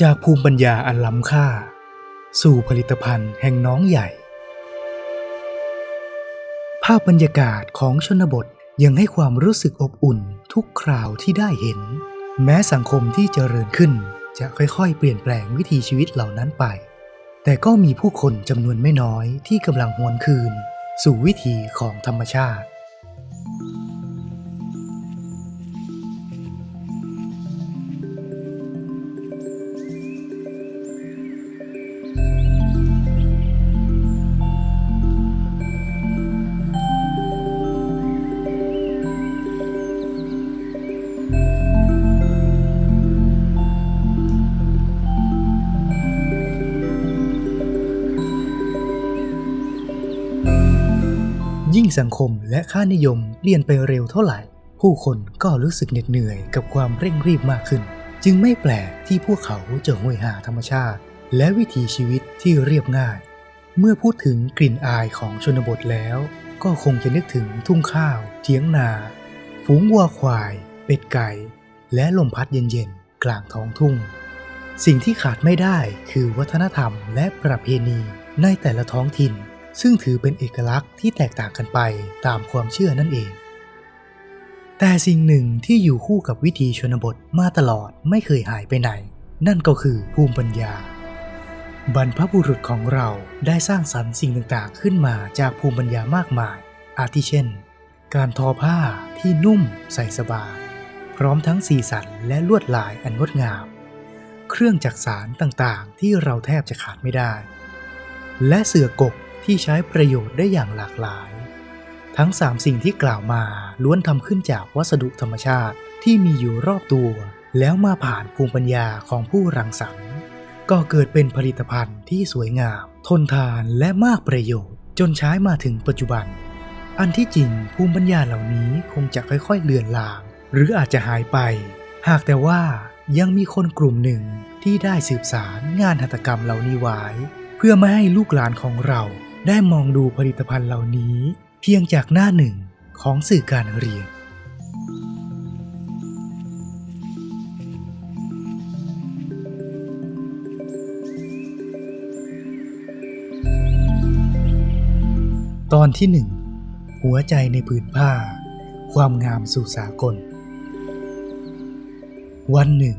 จากภูมิปัญญาอันล้ำค่า สู่ผลิตภัณฑ์แห่งน้องใหญ่ ภาพบรรยากาศของชนบทยังให้ความรู้สึกอบอุ่นทุกคราวที่ได้เห็น แม้สังคมที่เจริญขึ้นจะค่อยๆ เปลี่ยนแปลงวิถีชีวิตเหล่านั้นไป แต่ก็มีผู้คนจำนวนไม่น้อยที่กำลังหวนคืน สู่วิถีของธรรมชาติ ยิ่งสังคมและค่านิยมเปลี่ยนไปเร็วเท่าไหร่ ผู้คนก็รู้สึกเหน็ดเหนื่อยกับความเร่งรีบมากขึ้น จึงไม่แปลกที่พวกเขาจะห่วยหาธรรมชาติ และวิถีชีวิตที่เรียบง่าย เมื่อพูดถึงกลิ่นอายของชนบทแล้ว ก็คงจะนึกถึงทุ่งข้าวเทียงนา ฝูงวัวควาย เป็ดไก่ และลมพัดเย็นๆกลางท้องทุ่ง สิ่งที่ขาดไม่ได้คือวัฒนธรรมและประเพณีในแต่ละท้องถิ่น ซึ่งถือเป็นเอกลักษณ์ที่แตกต่างกันไปตามความเชื่อนั่นเอง แต่สิ่งหนึ่งที่อยู่คู่กับวิถีชนบทมาตลอดไม่เคยหายไปไหน นั่นก็คือภูมิปัญญา บรรพบุรุษของเราได้สร้างสรรค์สิ่งต่างๆ ขึ้นมาจากภูมิปัญญามากมาย อาทิเช่น การทอผ้าที่นุ่มใส่สบาย พร้อมทั้งสีสันและลวดลายอันงดงาม เครื่องจักสารต่างๆ ที่เราแทบจะขาดไม่ได้ และเสือกก ที่ใช้ประโยชน์ได้อย่างหลากหลาย ทั้ง 3 สิ่งที่กล่าวมาล้วนทำขึ้นจากวัสดุธรรมชาติที่มีอยู่รอบตัว แล้วมาผ่านภูมิปัญญาของผู้รังสรรค์ ก็เกิดเป็นผลิตภัณฑ์ที่สวยงาม ทนทานและมากประโยชน์ จนใช้มาถึงปัจจุบัน อันที่จริงภูมิปัญญาเหล่านี้คงจะค่อยๆเลือนลาง หรืออาจจะหายไป หากแต่ว่ายังมีคนกลุ่มหนึ่งที่ได้สืบสารงานหัตถกรรมเหล่านี้ไว้ เพื่อไม่ให้ลูกหลานของเรา ได้มองดูผลิตภัณฑ์เหล่านี้ เพียงจากหน้าหนึ่งของสื่อการเรียน ตอนที่หนึ่งหัวใจในผืนผ้า ความงามสู่สากล วันหนึ่ง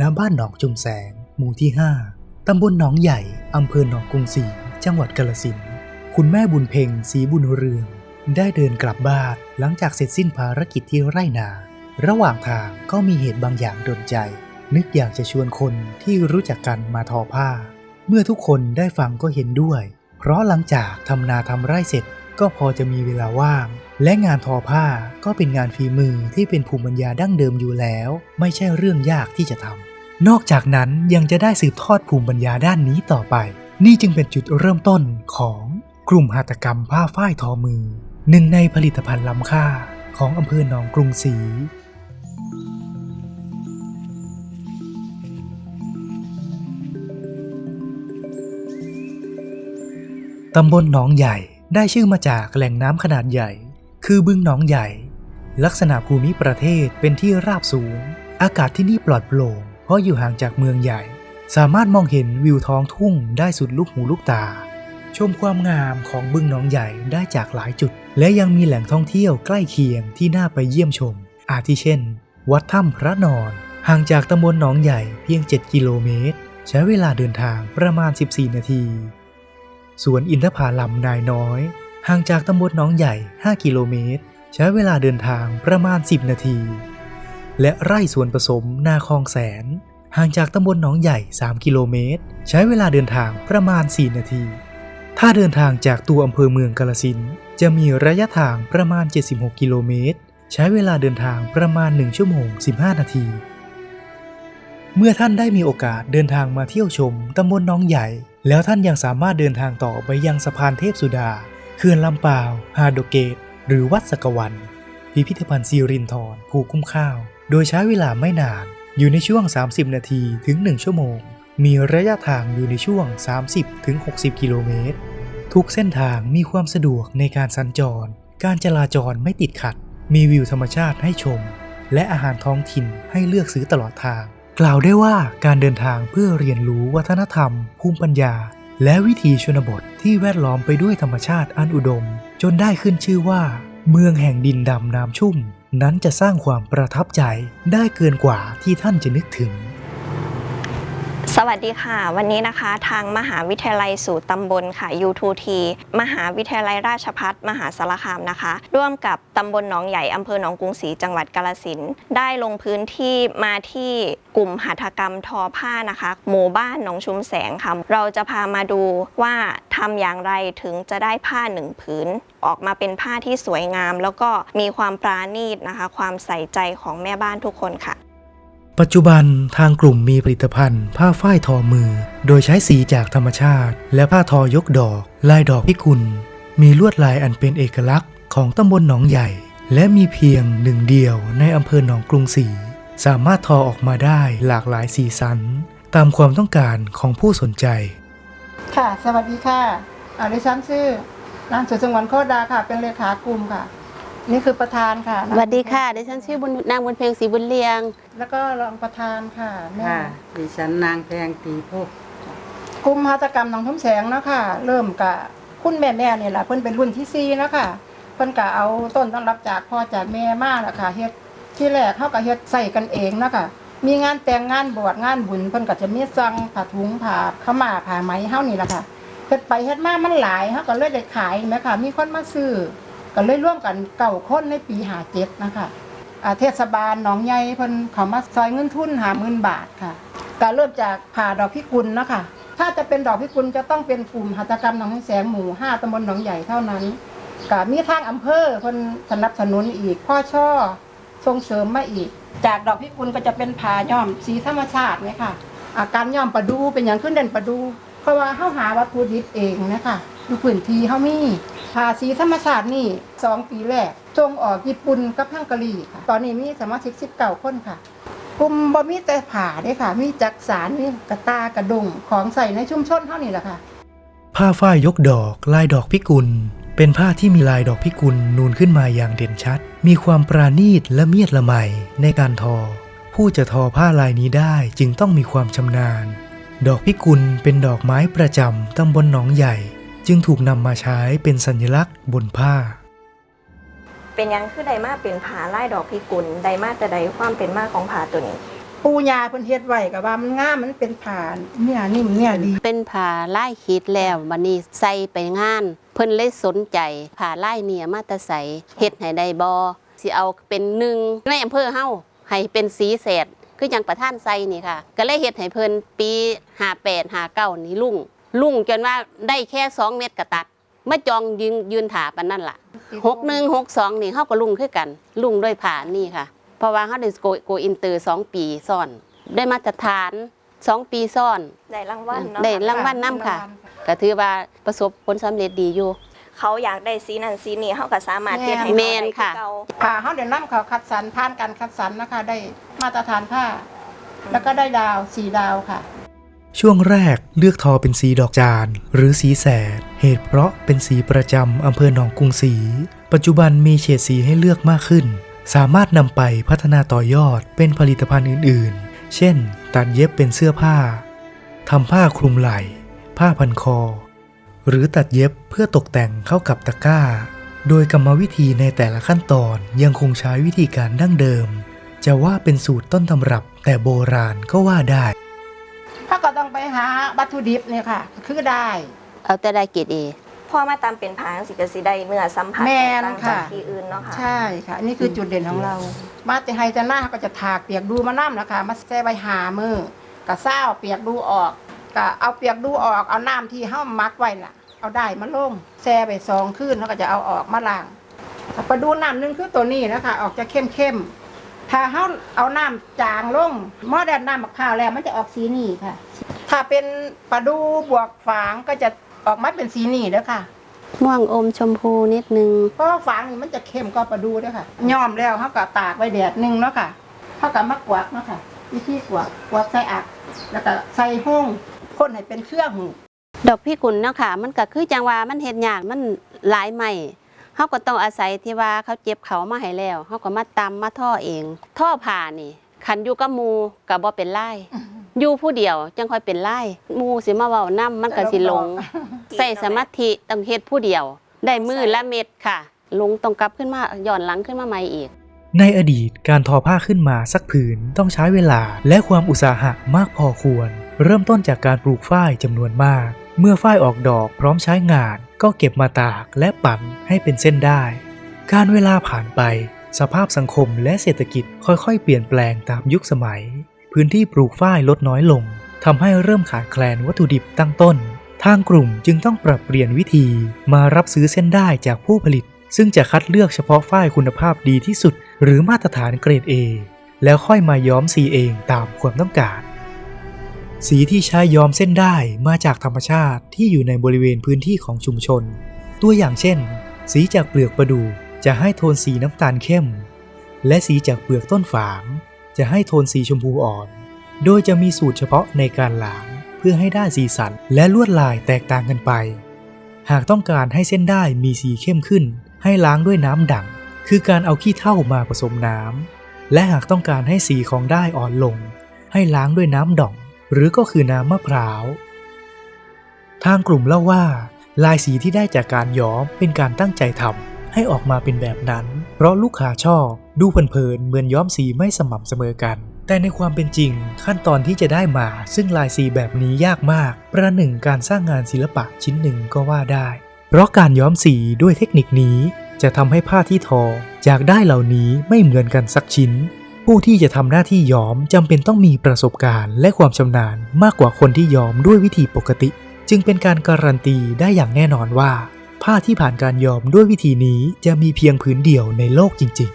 ณบ้านหนองจุมแสง หมู่ที่ 5 ตำบลหนองใหญ่ อำเภอหนองกรุงศรี จังหวัดกาฬสินธุ์ คุณแม่บุญเพ็งศรีบุญเรืองได้เดินกลับบ้านหลังจากเสร็จสิ้นภารกิจที่ไร่นา ระหว่างทางก็มีเหตุบางอย่างดนใจ นึกอยากจะชวนคนที่รู้จักกันมาทอผ้า เมื่อทุกคนได้ฟังก็เห็นด้วย เพราะหลังจากทำนาทำไร่เสร็จก็พอจะมีเวลาว่าง และงานทอผ้าก็เป็นงานฝีมือที่เป็นภูมิปัญญาดั้งเดิมอยู่แล้ว ไม่ใช่เรื่องยากที่จะทำนอกจากนั้นยังจะได้สืบทอดภูมิปัญญาด้านนี้ต่อไป นี่จึงเป็นจุดเริ่มต้นของ กลุ่มหัตถกรรมผ้าฝ้ายทอมือ หนึ่งในผลิตภัณฑ์ล้ำค่าของอำเภอหนองกรุงศรีตำบลหนองใหญ่ได้ชื่อมาจากแหล่งน้ำขนาดใหญ่ คือบึงหนองใหญ่ ลักษณะภูมิประเทศเป็นที่ราบสูง อากาศที่นี่ปลอดโปร่ง เพราะอยู่ห่างจากเมืองใหญ่ สามารถมองเห็นวิวท้องทุ่งได้สุดลูกหูลูกตา ชมความงามของบึงหนองใหญ่ได้จากหลายจุด และยังมีแหล่งท่องเที่ยวใกล้เคียงที่น่าไปเยี่ยมชม อาทิเช่น วัดถ้ำพระนอน ห่างจากตำบลหนองใหญ่เพียง 7 กิโลเมตร ใช้เวลาเดินทางประมาณ 14 นาทีสวนอินทผลัมนายน้อย ห่างจากตำบลหนองใหญ่ 5 กิโลเมตร ใช้เวลาเดินทางประมาณ 10 นาที และไร่สวนผสมนาคลองแสน ห่างจากตำบลหนองใหญ่ 3 กิโลเมตร ใช้เวลาเดินทางประมาณ 4 นาที ถ้าเดินทางจากตัวอำเภอเมืองกาฬสินจะมีระยะทางประมาณ 76 กิโลเมตร ใช้เวลาเดินทางประมาณ 1 ชั่วโมง 15 นาที เมื่อท่านได้มีโอกาสเดินทางมาเที่ยวชมตำบลน้องใหญ่ แล้วท่านยังสามารถเดินทางต่อไปยังสะพานเทพสุดาเขื่อนลำปาวฮาโดเกต หรือวัดสกวัน พิพิธภัณฑ์ซีรินทรภูคุ้มข้าว โดยใช้เวลาไม่นาน อยู่ในช่วง 30 นาทีถึง 1 ชั่วโมง มีระยะทางอยู่ในช่วง 30-60 กิโลเมตร ทุกเส้นทางมีความสะดวกในการสัญจร การจราจรไม่ติดขัด มีวิวธรรมชาติให้ชม และอาหารท้องถิ่นให้เลือกซื้อตลอดทาง กล่าวได้ว่าการเดินทางเพื่อเรียนรู้วัฒนธรรม ภูมิปัญญา และวิถีชนบทที่แวดล้อมไปด้วยธรรมชาติอันอุดม จนได้ขึ้นชื่อว่า เมืองแห่งดินดำน้ำชุ่ม นั้นจะสร้างความประทับใจได้เกินกว่าที่ท่านจะนึกถึง สวัสดีค่ะ วันนี้นะคะทางมหาวิทยาลัยสู่ตำบลค่ะ U2T มหาวิทยาลัยราชภัฏมหาสารคามนะคะ ร่วมกับตำบลหนองใหญ่อำเภอหนองกรุงศรีจังหวัดกาฬสินได้ลงพื้นที่มาที่กลุ่มหัตถกรรมทอผ้านะคะ หมู่บ้านหนองชุมแสงค่ะเราจะพามาดูว่าทำอย่างไรถึงจะได้ผ้าหนึ่งผืน ออกมาเป็นผ้าที่สวยงาม แล้วก็มีความปราณีตนะคะ ความใส่ใจของแม่บ้านทุกคนค่ะ ปัจจุบันทางกลุ่มมีผลิตภัณฑ์ ผ้าฝ้ายทอมือ โดยใช้สีจากธรรมชาติ และผ้าทอยกดอก ลายดอกพิกุล มีลวดลายอันเป็นเอกลักษณ์ของตำบลหนองใหญ่ และมีเพียงหนึ่งเดียวในอำเภอหนองกรุงศรีสามารถทอออกมาได้หลากหลายสีสัน ตามความต้องการของผู้สนใจ ค่ะ สวัสดีค่ะอาดิฉันชื่อนางสุสงวนโคตรดาค่ะ เป็นเลขากลุ่มค่ะ นี่คือประธานค่ะสวัสดีค่ะดิฉันชื่อบุญนางบุญเพ็งศรีบุญเลียง แล้วก็รองประธานค่ะแม่ค่ะดิฉันนางแพงตีพวกกลุ่มหัตถกรรมหนองทุ่มแสงเนาะค่ะ เริ่มกะคุณแม่แม่เนี่ยแหละเพิ่นเป็นรุ่นที่สี่เนาะค่ะเพิ่นกะเอาต้นต้นรับจากพ่อจากแม่มาแหละค่ะเฮ็ดที่แรกเขาก็เฮ็ดใส่กันเองเนาะค่ะมีงานแต่งงานบวชงานบุญเพิ่นก็จะมีสั่งผ้าถุงผ้าขาวม่าผ้าไหมเฮานี่แหละค่ะเฮ็ดไปเฮ็ดมามันหลายเฮาก็เลยได้ขายแม่ค่ะ มีคนมาซื้อ ก็เลยร่วมกันเก่าค้นในปี57นะคะอาเทศบาลหนองใหญ่เพิ่นเขามาซอยเงินทุน50,000บาทค่ะก็เริ่มจากผ่าดอกพิกุลนะค่ะถ้าจะเป็นดอกพิกุลจะต้องเป็นกลุ่มหัตถกรรมหนองแสงหมู่ห้าตำบลหนองใหญ่เท่านั้นก็มีทางอำเภอเพิ่นสนับสนุนอีกพ่อช่อส่งเสริมมาอีก จากดอกพิกุลก็จะเป็นผ้าย้อมสีธรรมชาติเนี่ยค่ะอาการย้อมประดูเป็นอย่างขึ้นเด่นประดู เพราะว่าเฮาหาวัตถุดิบเองนะคะ ดูพื้นที่เฮามีผ้าสีธรรมชาตินี่สองปีแรกจงออกญี่ปุ่นกับฮังการีค่ะ ตอนนี้มีสมาชิก19คนค่ะกลุ่มบ่มีแต่ผ่าเด้ค่ะ มีจักสารมีกระตากระดงของใส่ในชุมชนเท่านี้แหละค่ะ ผ้าฝ้ายยกดอกลายดอกพิกุล เป็นผ้าที่มีลายดอกพิกุลนูนขึ้นมาอย่างเด่นชัด มีความปราณีตและเมียดละไมในการทอ ผู้จะทอผ้าลายนี้ได้จึงต้องมีความชำนาญ ดอกพิกุลเป็นดอกไม้ประจำตำบลหนองใหญ่ จึงถูกนำมาใช้เป็นสัญลักษณ์บนผ้า เป็นหยังคือไดมาเป็นผาไล่ดอกพิกุลไดมาแต่ใดความเป็นมาของผาตัวนี้ ปูยาเพิ่นเฮ็ดไว้ก็ว่ามันงามมันเป็นผ่าเนี่ยนิ่มเนี่ยดี เป็นผ่าไล่คิดแล้วบันนี้ใส่ไปงาน เพิ่นเลยสนใจผ่าไล่เนี่ยมาแตะใสเฮ็ดให้ได้บอสิเอาเป็นหนึ่งในอำเภอเฮาให้เป็นสีแสดคืออย่างประท่านใส่นี่ค่ะ ก็เลยเฮ็ดให้เพิ่นปี58 59นี่ลุ่ง ลุ่งจนว่าได้แค่2เม็ดกระตัดมาจองยืนยืนถาปันนั่นล่ะ61 62นี่เฮาก็ลุ่งคือกัน ลุ่งด้วยผ่านี่ค่ะ เพราะว่าเฮาได้โกโกอินเตอร์2ปีซ้อน ได้มาตรฐาน2ปีซ้อนได้รางวัลเนาะได้รางวัลน้ำค่ะก็ถือว่าประสบผลสำเร็จดีอยู่เขาอยากได้สีนั้นสีนี้เขาก็สามารถเฮ็ดให้แม่เขานได้ค่ะอเก่าผ่าเฮาได้นํเขาคัดสรรผ่านการคัดสรรนะคะ ได้มาตรฐานผ้าแล้วก็ได้ดาวสีดาวค่ะ ช่วงแรกเลือกทอเป็นสีดอกจาน หรือสีแสด เหตุเพราะเป็นสีประจำอำเภอหนองกรุงศรีปัจจุบันมีเฉดสีให้เลือกมากขึ้น สามารถนำไปพัฒนาต่อยอดเป็นผลิตภัณฑ์อื่น ๆ เช่น ตัดเย็บเป็นเสื้อผ้าทำผ้าคลุมไหล่ ผ้าพันคอ หรือตัดเย็บเพื่อตกแต่งเข้ากับตะกร้า โดยกรรมวิธีในแต่ละขั้นตอนยังคงใช้วิธีการดั้งเดิม จะว่าเป็นสูตรต้นตำรับแต่โบราณก็ว่าได้ ถ้าก็ต้องไปหาวัตถุดิบเนี่ยค่ะ คือได้ เอาแต่ได้เกรดเอ พ่อมาตามเป็นผาสิกสิได้เนื้อสัมผัสแม่นต่างจากค่ะ ที่อื่นเนาะค่ะ ใช่ค่ะอันนี่คือจุดเด่นของเรา มาแต่ไฮจะหน้าก็จะถากเปียกดูมาน้ำนะคะมาแช่ใบหามือกะเศร้าเปียกดูออกกะเอาเปียกดูออกเอาน้ำที่เห้ามักไว้น่ะ เอาได้มาลงแช่ไปสองคืนแล้วก็จะเอาออกมาล้างไปดูน้ำหนึงคือตัวนี้นะคะ ออกจะเข้มเข้มๆ ถ้าเห้าเอาน้ำจางลงหม้อแดนน้ำมะพร้าวแล้วมันจะออกสีนี้ค่ะ ถ้าเป็นปลาดูบวกฝางก็จะออกมาเป็นสีนี้เด้อค่ะม่วงอมชมพูนิดนึงเพราะว่าฝางนี่มันจะเข้มกว่าปลาดูด้วยค่ะย้อมแล้วเขาก็ตากไว้แดดหนึ่งเนาะค่ะเขาก็มากวาดเนาะค่ะวิธีกวาดกวาดใส่อัก แล้วก็ใส่ห้องพ่นให้เป็นเครื่องหูดอกพี่กุลเนาะค่ะ มันก็คือจังว่ามันเฮ็ดยากมันหลายใหม่ เฮาก็ต้องอาศัยที่ว่าเขาเจ็บเขามาให้แล้วเฮาก็มาตำมาท่อเอง ท่อผ่านี่คันอยู่กับหมู่ก็บ่เป็นไล่อยู่ผู้เดียวจังค่อยเป็นไล่หมู่สิมาเว้านํมันก็สิหลงใส่สมาธิต้องเฮ็ดผู้เดียว ได้มือละเม็ดค่ะ ลงต้องกลับขึ้นมาย้อนหลังขึ้นมาใหม่อีก ในอดีตการทอผ้าขึ้นมาสักผืนต้องใช้เวลาและความอุตสาหะมากพอควร เริ่มต้นจากการปลูกฝ้ายจำนวนมาก เมื่อฝ้ายออกดอกพร้อมใช้งาน ก็เก็บมาตากและปั่นให้เป็นเส้นได้ การเวลาผ่านไป สภาพสังคมและเศรษฐกิจค่อยๆ เปลี่ยนแปลงตามยุคสมัย พื้นที่ปลูกฝ้ายลดน้อยลงทำให้เริ่มขาดแคลนวัตถุดิบตั้งต้น ทางกลุ่มจึงต้องปรับเปลี่ยนวิธีมารับซื้อเส้นได้จากผู้ผลิต ซึ่งจะคัดเลือกเฉพาะฝ้ายคุณภาพดีที่สุด หรือมาตรฐานเกรด A แล้วค่อยมาย้อมสีเองตามความต้องการ สีที่ใช้ย้อมเส้นได้มาจากธรรมชาติที่อยู่ในบริเวณพื้นที่ของชุมชน ตัวอย่างเช่น สีจากเปลือกประดู่จะให้โทนสีน้ำตาลเข้ม และสีจากเปลือกต้นฝาง จะให้โทนสีชมพูอ่อน โดยจะมีสูตรเฉพาะในการล้างเพื่อให้ได้สีสันและลวดลายแตกต่างกันไป หากต้องการให้เส้นได้มีสีเข้มขึ้น ให้ล้างด้วยน้ำดั่งคือการเอาขี้เถ้ามาผสมน้ำและหากต้องการให้สีของได้อ่อนลง ให้ล้างด้วยน้ำด่อง หรือก็คือน้ำมะพร้าว ทางกลุ่มเล่าว่า ลายสีที่ได้จากการย้อมเป็นการตั้งใจทำให้ออกมาเป็นแบบนั้น เพราะลูกค้าชอบดูเพลินๆเหมือนย้อมสีไม่สม่ำเสมอกัน แต่ในความเป็นจริง ขั้นตอนที่จะได้มา ซึ่งลายสีแบบนี้ยากมาก ประหนึ่งการสร้างงานศิลปะชิ้นหนึ่งก็ว่าได้ เพราะการย้อมสีด้วยเทคนิคนี้ จะทำให้ผ้าที่ทอจากได้เหล่านี้ไม่เหมือนกันสักชิ้น ผู้ที่จะทำหน้าที่ย้อมจำเป็นต้องมีประสบการณ์และความชำนาญมากกว่าคนที่ย้อมด้วยวิธีปกติ จึงเป็นการการันตีได้อย่างแน่นอนว่า ผ้าที่ผ่านการย้อมด้วยวิธีนี้จะมีเพียงผืนเดียวในโลกจริง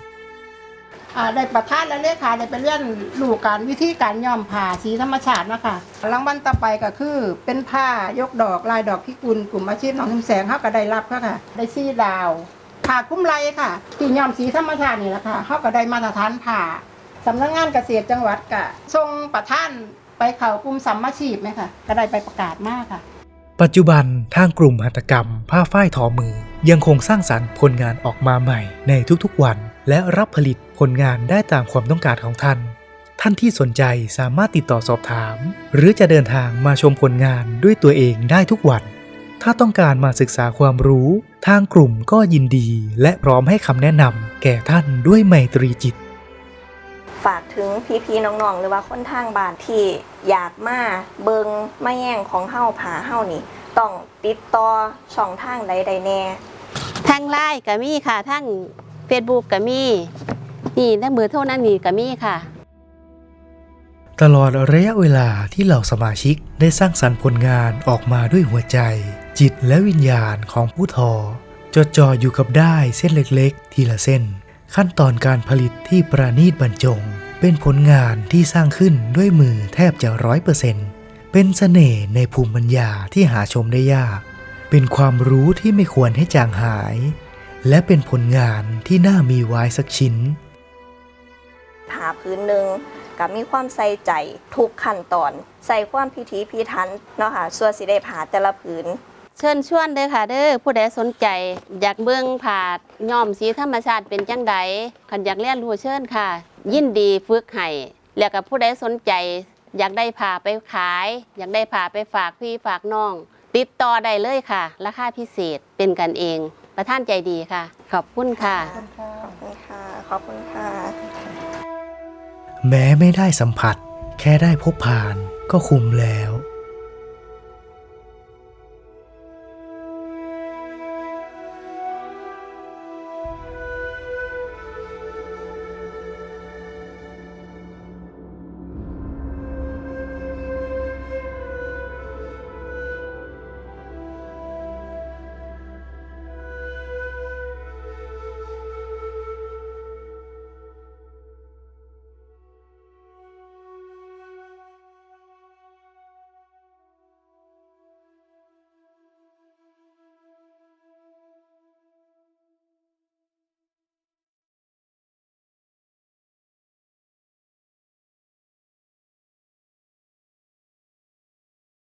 ๆอ่าได้ประทานและเลขาได้ไปเรียนรู้การวิธีการย้อมผ้าสีธรรมชาตินะคะรางวัลต่อไปก็คือ เป็นผ้ายกดอกลายดอกพิกุลกลุ่มอาชีพหนองหิมแสงเขาก็ได้รับค่ะค่ะได้ซีดาวผ้าคุ้มไรค่ะที่ย้อมสีธรรมชาตินี่แหละค่ะเขาก็ได้มาตรฐานผ้า สำนักงานเกษตรจังหวัดก็ส่งประท่านไปเข่ากลุ่มสัมมาชีพไหมคะก็ได้ไปประกาศมากค่ะ ปัจจุบันทางกลุ่มหัตถกรรม ผ้าฝ้ายทอมือ ยังคงสร้างสรรค์ผลงานออกมาใหม่ในทุกๆวัน และรับผลิตผลงานได้ตามความต้องการของท่าน ท่านที่สนใจสามารถติดต่อสอบถาม หรือจะเดินทางมาชมผลงานด้วยตัวเองได้ทุกวัน ถ้าต้องการมาศึกษาความรู้ ทางกลุ่มก็ยินดี และพร้อมให้คำแนะนำแก่ท่านด้วยไมตรีจิต ฝากถึงพี่ๆน้องๆ หรือว่าคนทางบ้านที่อยากมาเบิงมาแย่งของเฮาผาเฮานี่ ต้องติดต่อช่องทางใดๆแน่ทั้งไลน์ก็มีค่ะทั้ง Facebook ก็มีนี่และมือโทรนั้นนี่ก็มีค่ะ ตลอดระยะเวลาที่เหล่าสมาชิกได้สร้างสรรค์ผลงานออกมาด้วยหัวใจ จิตและวิญญาณของผู้ทอจดจ่ออยู่กับได้ายเส้นเล็กๆ ทีละเส้น ขั้นตอนการผลิตที่ประณีตบรรจง เป็นผลงานที่สร้างขึ้นด้วยมือแทบจะร้อยเปอร์เซ็นต์เป็นเสน่ห์ในภูมิปัญญาที่หาชมได้ยาก เป็นความรู้ที่ไม่ควรให้จางหาย และเป็นผลงานที่น่ามีไว้สักชิ้นผาพื้นหนึ่งกับมีความใส่ใจทุกขั้นตอน ใส่ความพิถีพิถันเนาะค่ะส่วนสิได้ผาแต่ละผืน เชิญชวนเด้อค่ะเด้อผู้ใดสนใจ อยากเบิ่งผาดย้อมสีธรรมชาติเป็นจังใดคันอยากเรียนรู้เชิญค่ะ ยินดีฝึกให้แล้วก็ผู้ใดสนใจ อยากได้ผ่าไปขาย อยากได้ผ่าไปฝากพี่ฝากน้อง ติดต่อได้เลยค่ะ ราคาพิเศษเป็นกันเอง ประท่านใจดีค่ะ ขอบคุณค่ะ ขอบคุณค่ะ ขอบคุณค่ะ แม้ไม่ได้สัมผัส แค่ได้พบผ่านก็คุ้มแล้ว